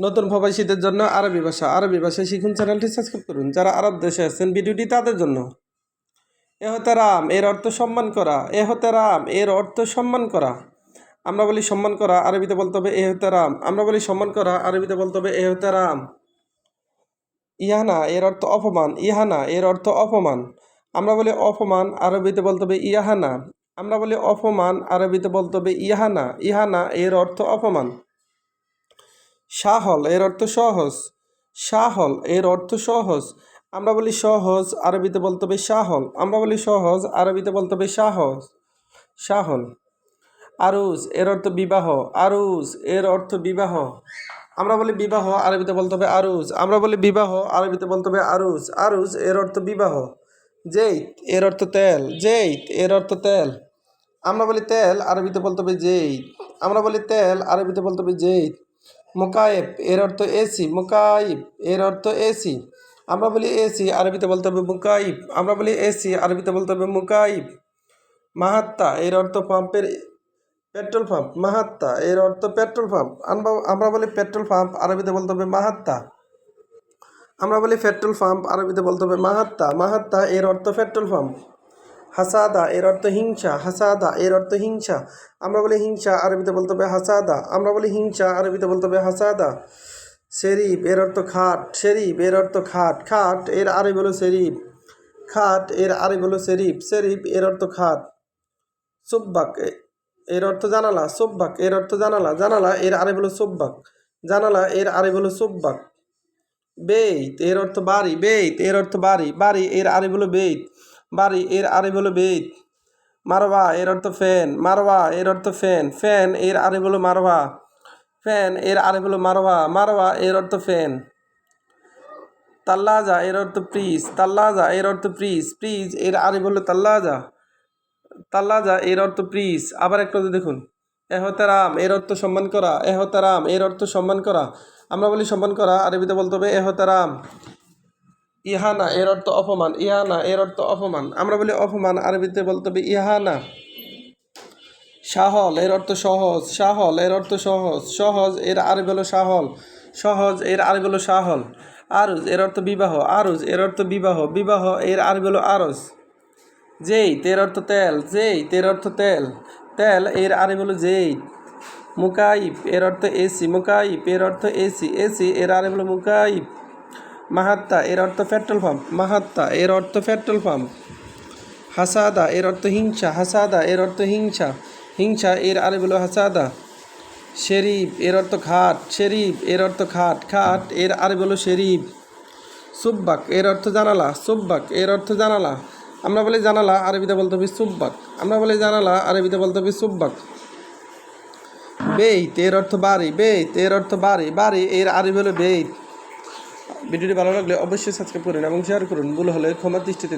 নতুন প্রবাসীদের জন্য আরবি ভাষা। আরবি ভাষায় শিখুন চ্যানেলটি সাবস্ক্রাইব করুন। যারা আরব দেশে আছেন, ভিডিওটি তাদের জন্য। এ হতে রাম, এর অর্থ সম্মান করা। এ হতে রাম, এর অর্থ সম্মান করা। আমরা বলি সম্মান করা, আরবিতে বলতে হবে এ হতে রাম। আমরা বলি সম্মান করা, আরবিতে বলতে হবে এ হতে রাম। ইহানা এর অর্থ অপমান। ইহানা এর অর্থ অপমান। আমরা বলি অপমান, আরবিতে বলতে হবে ইহানা আমরা বলি অপমান, আরবিতে বলতে হবে ইহানা ইহানা এর অর্থ অপমান। সাহল, এর অর্থ সহজ। সাহল, এর অর্থ সহজ। আমরা বলি সহজ, আরবিতে বলতে হবে সাহল। আমরা বলি সহজ, আরবিতে বলতে হবে সাহস। সাহল। আরুজ, এর অর্থ বিবাহ। আরুজ, এর অর্থ বিবাহ। আমরা বলি বিবাহ, আরবিতে বলতে হবে আরুজ। আমরা বলি বিবাহ, আরবিতে বলতে হবে আরুজ। আরুজ, এর অর্থ বিবাহ। জেইত, এর অর্থ তেল। জেইত, এর অর্থ তেল। আমরা বলি তেল, আরবিতে বলতে হবে জেইত। আমরা বলি তেল, আরবিতে বলতে হবে জেইত। মোকায়েব এর অর্থ এসি, মোকাইব, এর অর্থ এসি। আমরা বলি এসি, আরবিতে বলতে হবে মুকাইব। আমরা বলি এসি, আরবিতে বলতে হবে মুকাইব। মাহাত্তা, এর অর্থ পাম্পের পেট্রোল পাম্প। মাহাত্তা, এর অর্থ পেট্রোল পাম্প। আমরা আমরা বলি পেট্রোল পাম্প, আরবিতে বলতে হবে মাহাত্তা। আমরা বলি পেট্রোল পাম্প, আরবিতে বলতে হবে মাহাত্তা। মাহাত্তা, এর অর্থ পেট্রোল পাম্প। হাসাদা, এর অর্থ হিংসা, হাসাদা, এর অর্থ হিংসা। আমরা বলি হিংসা, আরবিতে বলতে হবে হাসাদা। আমরা বলি হিংসা, আরবিতে বলতে হবে হাসাদা। শেরিফ এর অর্থ খাট। শেরিফ এর অর্থ খাট। খাট, এর আরবি হলো শেরিফ খাট, এর আরবি হলো শেরিফ শেরিফ এর অর্থ খাট। সুব্বাক এর অর্থ জানালা। সুব্বাক, এর অর্থ জানালা। জানালা, এর আরবি হলো সুব্বাক। জানালা, এর আরবি হলো সুব্বাক। বেইত, এর অর্থ বাড়ি। বেইত, এর অর্থ বাড়ি। বাড়ি, এর আরবি হলো বেইত। বাড়ি, এর আরবি হলো বেইত মারওয়া, এর অর্থ ফ্যান। মারওয়া, এর অর্থ ফ্যান। ফ্যান, এর আরবি হলো মারওয়া। ফ্যান, এর আরবি হলো মারওয়া। মারওয়া, এর অর্থ ফ্যান। তাল্লাজা এর অর্থ প্রিজ তাল্লাজা এর অর্থ প্রিজ প্রিজ এর আরবি হলো তাল্লাজা তাল্লাজা এর অর্থ প্রিজ আবার একটা দেখুন। এহতারাম, এর অর্থ সম্মান করা। এহতারাম, এর অর্থ সম্মান করা। আমরা বলি সম্মান করা, আরবিতে বলতে হবে এহতারাম। ইহানা এর অর্থ অপমান, ইহানা এর অর্থ অপমান। আমরা বলি অপমান, আরবিতে বলতে হবে ইহানা। সাহল এর অর্থ সহজ, সাহল এর অর্থ সহজ সহজ, এর আরবি হলো সাহল, সহজ, এর আরবি হলো সাহল। আরুজ এর অর্থ বিবাহ, আরুজ এর অর্থ বিবাহ বিবাহ, এর আরবি হলো আরজ। যেই তের অর্থ তেল, যেই তের অর্থ তেল তেল, এর আরবি হলো যেই। মুকাইব এর অর্থ এসি, মুকাইব এর অর্থ এসি এসি, এর আরবি হলো মুকাইব। মাহাত্তা এর অর্থ পেট্রোল পাম্প মাহাত্তা এর অর্থ পেট্রোল পাম্প হাসাদা এর অর্থ হিংসা হাসাদা এর অর্থ হিংসা হিংসা এর আরে বলো হাসাদা শেরিফ এর অর্থ খাট শেরিফ এর অর্থ খাট খাট এর আরে বলো শেরিফ সুব্বাক এর অর্থ জানালা সুব্বাক এর অর্থ জানালা আমরা বলি জানালা আরবিতে বলতে হবে সুব্বাক আমরা বলি জানালা আরবিতে বলতে হবে সুব্বাক বেইত এর অর্থ বাড়ি বেইত এর অর্থ বাড়ি বাড়ি এর আরবি হলো বেইত ভিডিওটি ভালো লাগলে অবশ্যই সাবস্ক্রাইব করুন এবং শেয়ার করুন। ভুল হলে ক্ষমার দৃষ্টিতে